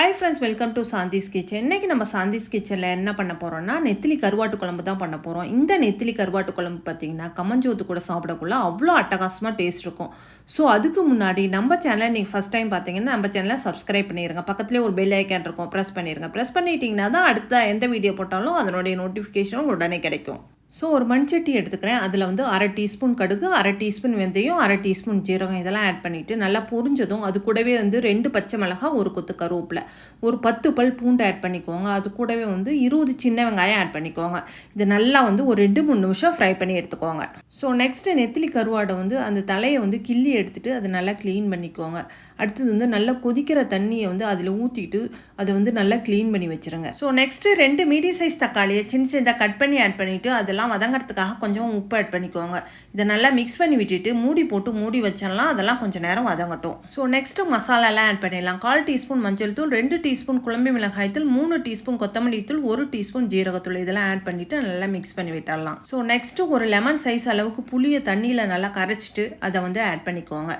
Hi friends welcome to Shanti's kitchen இன்றைக்கி நம்ம சாந்திஸ் கிச்சனில் என்ன பண்ண போகிறோம்னா நெத்திலி கருவாட்டு குழம்பு தான் பண்ண போகிறோம் இந்த நெத்திலி கருவாட்டு குழம்பு பார்த்திங்கன்னா கமஞ்சோத்து கூட சாப்பிடக்குள்ள அவ்வளோ அட்டகாசமாக டேஸ்ட் இருக்கும். ஸோ அதுக்கு முன்னாடி நம்ம சேனலை நீங்கள் ஃபஸ்ட் டைம் பார்த்தீங்கன்னா நம்ம சேனலை சப்ஸ்கிரைப் பண்ணிடுங்க பக்கத்துலேயே ஒரு பெல் ஐக்கான் இருக்கும். ப்ரெஸ் பண்ணிடுங்க ப்ரெஸ் பண்ணிட்டீங்கன்னா தான் அடுத்த எந்த வீடியோ போட்டாலும் அதனுடைய நோட்டிஃபிகேஷனும் உடனே கிடைக்கும். ஸோ ஒரு மண்சட்டி எடுத்துக்கிறேன். அதில் வந்து அரை டீஸ்பூன் கடுகு அரை டீஸ்பூன் வெந்தயம் அரை டீஸ்பூன் ஜீரகம் இதெல்லாம் ஆட் பண்ணிவிட்டு நல்லா பொரிஞ்சதும் அது கூடவே வந்து ரெண்டு பச்சை மிளகாய் ஒரு கொத்து கருவேப்பில். ஒரு பத்து பல் பூண்டு ஆட் பண்ணிக்கோங்க. அது கூடவே வந்து இருபது சின்ன வெங்காயம் ஆட் பண்ணிக்கோங்க. இது நல்லா வந்து ஒரு ரெண்டு மூணு நிமிஷம் ஃப்ரை பண்ணி எடுத்துக்கோங்க. ஸோ நெக்ஸ்ட்டு நெத்திலி கருவாடை வந்து அந்த தலையை வந்து கிள்ளி எடுத்துகிட்டு அதை நல்லா க்ளீன் பண்ணிக்கோங்க. அடுத்தது வந்து நல்லா கொதிக்கிற தண்ணியை வந்து அதில் ஊற்றிட்டு அதை வந்து நல்லா க்ளீன் பண்ணி வச்சுருங்க. ஸோ நெக்ஸ்ட்டு ரெண்டு மீடியம் சைஸ் தக்காளியை சின்ன சின்னதாக கட் பண்ணி ஆட் பண்ணிவிட்டு இதெல்லாம் வதங்கிறதுக்காக கொஞ்சம் உப்பு ஆட் பண்ணிக்கோங்க. இதை நல்லா மிக்ஸ் பண்ணி விட்டுட்டு மூடி போட்டு மூடி வச்சிடலாம் அதெல்லாம் கொஞ்சம் நேரம் வதங்கட்டும். ஸோ நெக்ஸ்ட்டு மசாலாலாம் ஆட் பண்ணிடலாம். கால் டீஸ்பூன் மஞ்சள் தூள் ரெண்டு டீஸ்பூன் குழம்பு மிளகாய் தூள் மூணு டீஸ்பூன் கொத்தமல்லி தூள் ஒரு டீஸ்பூன் ஜீரகத்தூள் இதெல்லாம் ஆட் பண்ணிவிட்டு நல்லா மிக்ஸ் பண்ணி விட்டுடலாம். ஸோ நெக்ஸ்ட்டு ஒரு லெமன் சைஸ் அளவுக்கு புளியை தண்ணியில் நல்லா கரைச்சிட்டு அதை வந்து ஆட் பண்ணிக்கோங்க.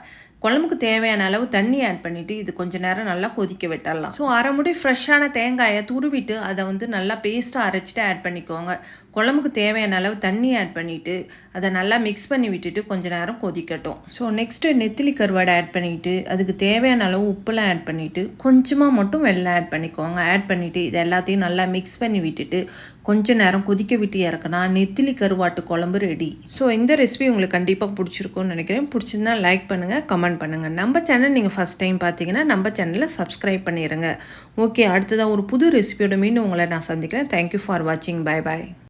குழம்புக்கு தேவையான அளவு தண்ணி ஆட் பண்ணிவிட்டு இது கொஞ்சம் நேரம் நல்லா கொதிக்க விட்டுடலாம் ஸோ அரை முடி ஃப்ரெஷ்ஷான தேங்காயை துருவிட்டு அதை வந்து நல்லா பேஸ்ட்டாக அரைச்சிட்டு ஆட் பண்ணிக்கோங்க. குழம்புக்கு தேவையான அளவு தண்ணி ஆட் பண்ணிவிட்டு அதை நல்லா மிக்ஸ் பண்ணி விட்டுட்டு கொஞ்சம் நேரம் கொதிக்கட்டும். ஸோ நெக்ஸ்ட்டு நெத்திலி கருவாடை ஆட் பண்ணிவிட்டு அதுக்கு தேவையான அளவு உப்புலாம் ஆட் பண்ணிவிட்டு கொஞ்சமாக மட்டும் வெள்ளம் ஆட் பண்ணிக்கோங்க. ஆட் பண்ணிவிட்டு இது எல்லாத்தையும் நல்லா மிக்ஸ் பண்ணி விட்டுட்டு கொஞ்சம் நேரம் கொதிக்க விட்டு இறக்குனா நெத்திலி கருவாட்டு குழம்பு ரெடி ஸோ இந்த ரெசிபி உங்களுக்கு கண்டிப்பாக பிடிச்சிருக்கும்னு நினைக்கிறேன். பிடிச்சிருந்தா லைக் பண்ணுங்கள் கமெண்ட் பண்ணுங்கள் நம்ம சேனல் நீங்கள் ஃபஸ்ட் டைம் பார்த்தீங்கன்னா நம்ம சேனலில் சப்ஸ்கிரைப் பண்ணிடுங்க ஓகே அடுத்ததாக ஒரு புது ரெசிபியோட மீண்டும் உங்களை நான் சந்திக்கிறேன். தேங்க்யூ ஃபார் வாட்சிங் பை பாய்